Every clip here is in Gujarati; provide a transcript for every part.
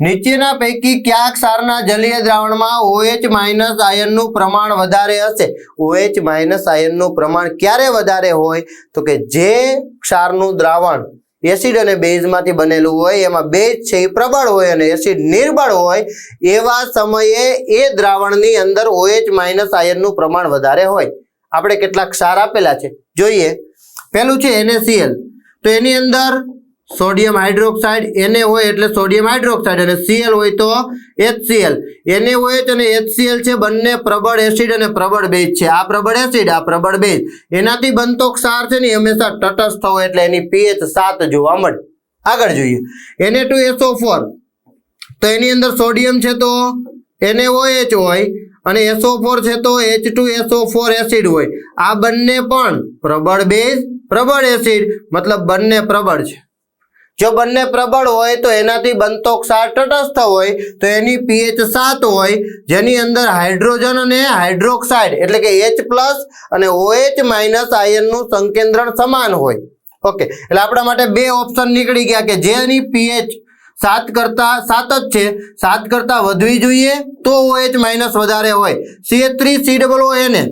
નીચેના પૈકી ક્યાં ક્ષારના જલીય દ્રાવણમાં ઓએચ માઇનસ આયનનું પ્રમાણ વધારે હશે. ઓએચ માઇનસ આયનનું પ્રમાણ ક્યારે વધારે હોય? તો કે જે ક્ષારનું દ્રાવણ એસિડ અને બેઝમાંથી બનેલું હોય, એમાં બેઝ છે એ પ્રબળ હોય અને એસિડ નિર્બળ હોય, એવા સમયે એ દ્રાવણની અંદર ઓએચ માઇનસ આયનનું પ્રમાણ વધારે હોય. આપણે કેટલાક ક્ષાર આપેલા છે. જોઈએ. પહેલું છે એનએસીએલ તો એની અંદર સોડિયમ હાઇડ્રોક્સાઇડ એને હોય એટલે સોડિયમ હાઇડ્રોક્સાઇડ અને સીએલ હોય તો એચસીએલ એને હોય અને એચસીએલ છે બંને પ્રબળ એસિડ અને પ્રબળ બેઝ છે. આ પ્રબળ એસિડ, આ પ્રબળ બેઝ. એનાથી બનતો ક્ષાર છે ને હંમેશા તટસ્થ હોય એટલે એની પીએચ સાત જોવા મળે. આગળ જોઈએ. Na2SO4 તો એની અંદર સોડિયમ છે તો NaOH હોય અને SO4 છે તો H2SO4 એસિડ હોય. આ બંને પણ પ્રબળ બેઝ, પ્રબળ એસિડ, મતલબ બંને પ્રબળ છે. જો બંને પ્રબળ હોય તો એનાથી બનતો ક્ષાર તટસ્થ હોય તો એની પીએચ સાત હોય. જેની અંદર હાઇડ્રોજન અને હાઇડ્રોક્સાઇડ એટલે કે એચ પ્લસ અને ઓએચ માઇનસ આયનનું સંકેન્દ્રણ સમાન હોય. ઓકે, એટલે આપણા માટે બે ઓપ્શન નીકળી ગયા કે જેની પીએચ સાત કરતા સાત જ છે. સાત કરતા વધવી જોઈએ તો ઓએચ માઇનસ વધારે હોય. CH three C double O એને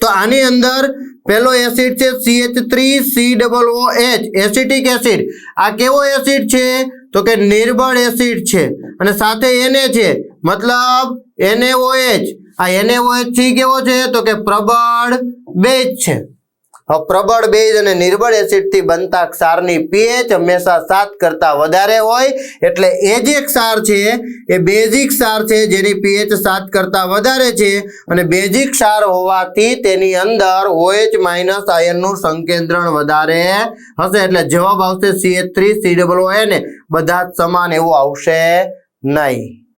તો આની અંદર પહેલો એસિડ છે CH three C double O H acetic acid આ કેવો એસિડ છે? તો કે નિર્બળ એસિડ છે. અને સાથે એને છે. મતલબ NaOH આ NaOH થી કેવો છે? તો કે પ્રબળ બેઝ છે. પ્રબળ બેઝ અને નિર્બળ એસિડથી બનતા ક્ષારની પીએચ હંમેશા સાત કરતાં વધારે હોય, એટલે એ જે ક્ષાર છે, એ બેઝિક ક્ષાર છે, જેની પીએચ સાત કરતાં વધારે છે, અને બેઝિક ક્ષાર હોવાથી તેની અંદર ઓએચ માઇનસ આયનનું સંકેન્દ્રણ વધારે હશે, એટલે જવાબ આવશે સીએચ CH3 COO ને બધા જ સમાન એવું આવશે નહીં.